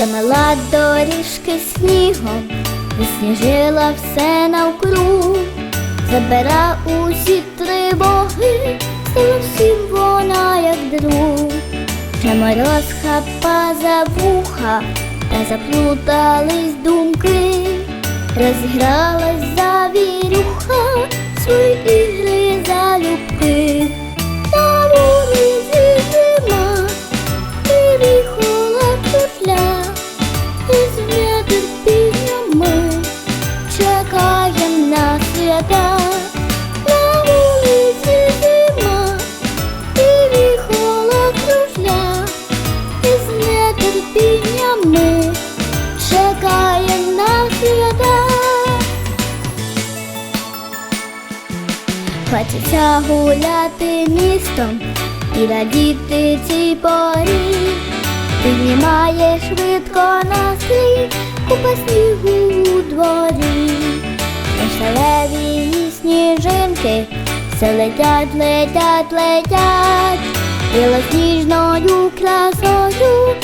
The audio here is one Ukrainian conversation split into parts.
замила доріжки снігом, засніжила все навкруг, забира усі тривоги, стала всім вона як друг. Вже мороз хапа за вуха, та заплутались думки, розігралась завірюха, свої ігри Хочеться гуляти містом і радіти цій порі. Піднімає швидко настрій купа снігу у дворі. Веселеві сніжинки все летять, летять, летять, білосніжною красою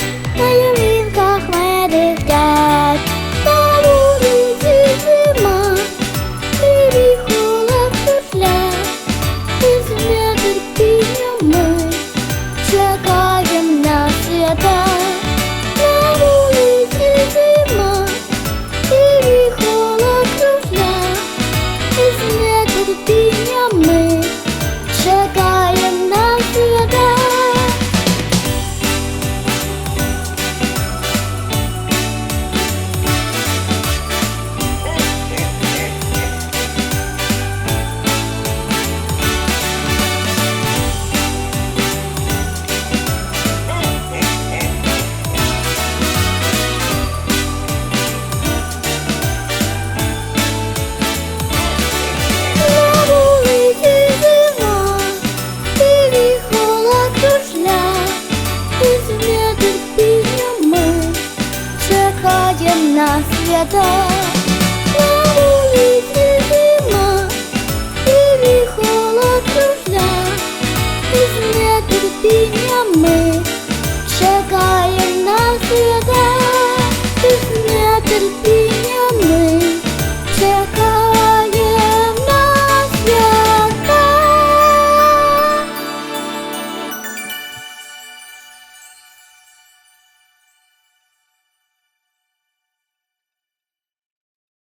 свята, на вулиці зима, і холод кружля, і з нетерпінням ми чекаємо на свята, і з нетерпінням.